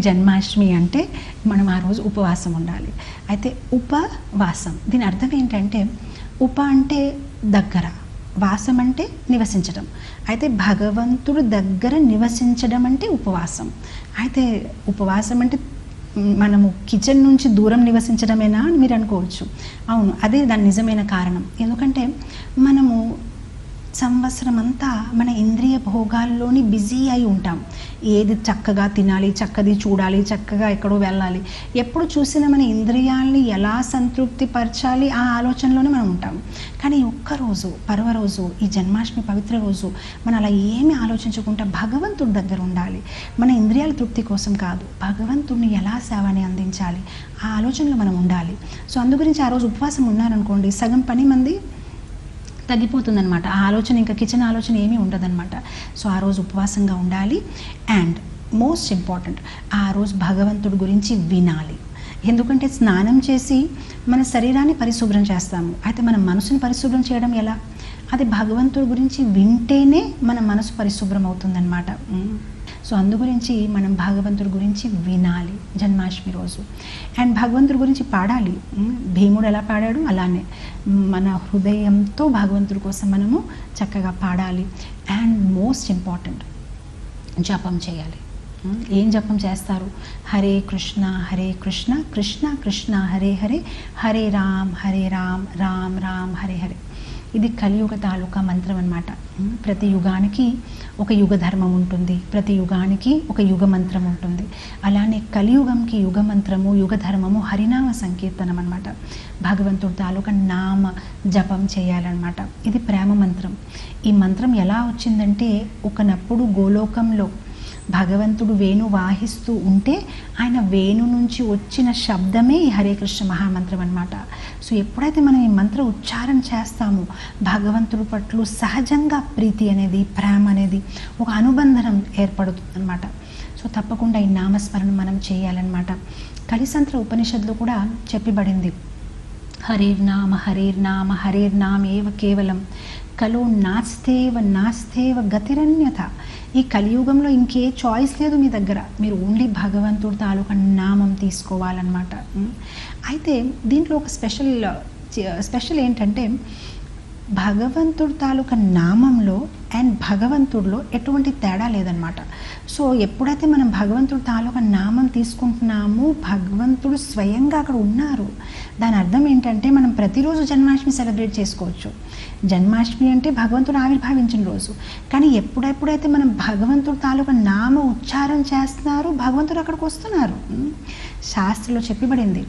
జన్మాష్టమి అంటే మనం ఆ రోజు ఉపవాసం ఉండాలి. అయితే ఉపవాసం దీని అర్థం ఏంటంటే ఉప అంటే దగ్గర వాసం అంటే నివసించడం. అయితే భగవంతుడు దగ్గర నివసించడం అంటే ఉపవాసం. అయితే ఉపవాసం అంటే మనము కిచెన్ నుంచి దూరం నివసించడమేనా అని మీరు అనుకోవచ్చు. అవును అదే దాని నిజమైన కారణం. ఎందుకంటే మనం సంవత్సరం అంతా మన ఇంద్రియ భోగాల్లోని బిజీ అయి ఉంటాం. ఏది చక్కగా తినాలి చక్కది చూడాలి చక్కగా ఎక్కడో వెళ్ళాలి. ఎప్పుడు చూసినా మన ఇంద్రియాల్ని ఎలా సంతృప్తి పరచాలి ఆ ఆలోచనలోనే మనం ఉంటాం. కానీ ఒక్కరోజు పర్వ రోజు ఈ జన్మాష్టమి పవిత్ర రోజు మనం అలా ఏమి ఆలోచించకుండా భగవంతుడి దగ్గర ఉండాలి. మన ఇంద్రియాల తృప్తి కోసం కాదు భగవంతుడిని ఎలా సేవని అందించాలి? ఆ ఆలోచనలో మనం ఉండాలి. సో అందు గురించి ఆ రోజు ఉపవాసం ఉన్నారనుకోండి సగం పని మంది తగ్గిపోతుందనమాట ఆ ఆలోచన ఇంకా కిచెన్ ఆలోచన ఏమీ ఉండదన్నమాట. సో ఆ రోజు ఉపవాసంగా ఉండాలి. అండ్ మోస్ట్ ఇంపార్టెంట్ ఆ రోజు భగవంతుడి గురించి వినాలి. ఎందుకంటే స్నానం చేసి మన శరీరాన్ని పరిశుభ్రం చేస్తాము. అయితే మన మనసుని పరిశుభ్రం చేయడం ఎలా? అది భగవంతుడి గురించి వింటేనే మన మనసు పరిశుభ్రం అవుతుందన్నమాట సో అందు గురించి మనం భగవంతుడి గురించి వినాలి జన్మాష్టమి రోజు. అండ్ భగవంతుడి గురించి పాడాలి. భీముడు ఎలా పాడాడు? అలానే మన హృదయంతో భగవంతుడి కోసం మనము చక్కగా పాడాలి. అండ్ మోస్ట్ ఇంపార్టెంట్ జపం చేయాలి. ఏం జపం చేస్తారు? హరే కృష్ణ హరే కృష్ణ కృష్ణ కృష్ణ హరే హరే హరే రామ్ హరే రామ్ రామ్ రామ్ హరే హరే. ఇది కలియుగ తాలూకా మంత్రం అనమాట ప్రతి యుగానికి ఒక యుగ ధర్మం ఉంటుంది. ప్రతి యుగానికి ఒక యుగ మంత్రం ఉంటుంది. అలానే కలియుగంకి యుగ మంత్రము యుగ ధర్మము హరినామ సంకీర్తనం అనమాట భగవంతుడి తాలూకా నామ జపం చేయాలన్నమాట. ఇది ప్రేమ మంత్రం. ఈ మంత్రం ఎలా వచ్చిందంటే ఒకనప్పుడు గోలోకంలో భగవంతుడు వేణు వాహిస్తూ ఉంటే ఆయన వేణు నుంచి వచ్చిన శబ్దమే ఈ హరే కృష్ణ మహామంత్రం అనమాట సో ఎప్పుడైతే మనం ఈ మంత్ర ఉచ్చారణ చేస్తామో భగవంతుడి పట్ల సహజంగా ప్రీతి అనేది ప్రేమ అనేది ఒక అనుబంధనం ఏర్పడుతుంది అనమాట సో తప్పకుండా ఈ నామస్మరణ మనం చేయాలన్నమాట. కలిసంత్ర ఉపనిషత్తులో కూడా చెప్పబడింది. హరేర్నామ హరేర్నామ హరేర్నామేవ కేవలం. కలో నాస్తేవ నాస్తేవ గతిరన్యత ఈ కలియుగంలో ఇంకే చాయిస్ లేదు మీ దగ్గర. మీరు ఓన్లీ భగవంతుడి తాలూకా నామం తీసుకోవాలన్నమాట. అయితే దీంట్లో ఒక స్పెషల్ స్పెషల్ uh, ఏంటంటే భగవంతుడు తాలూకా నామంలో అండ్ భగవంతుడిలో ఎటువంటి తేడా లేదనమాట సో ఎప్పుడైతే మనం భగవంతుడు తాలూకా నామం తీసుకుంటున్నామో భగవంతుడు స్వయంగా అక్కడ ఉన్నారు. దాని అర్థం ఏంటంటే మనం ప్రతిరోజు జన్మాష్టమి సెలబ్రేట్ చేసుకోవచ్చు. జన్మాష్టమి అంటే భగవంతుడు ఆవిర్భావించిన రోజు. కానీ ఎప్పుడెప్పుడైతే మనం భగవంతుడు తాలూకా నామ ఉచ్చారం చేస్తున్నారు భగవంతుడు అక్కడికి వస్తున్నారు. ఉం? శాస్త్రంలో చెప్పబడింది.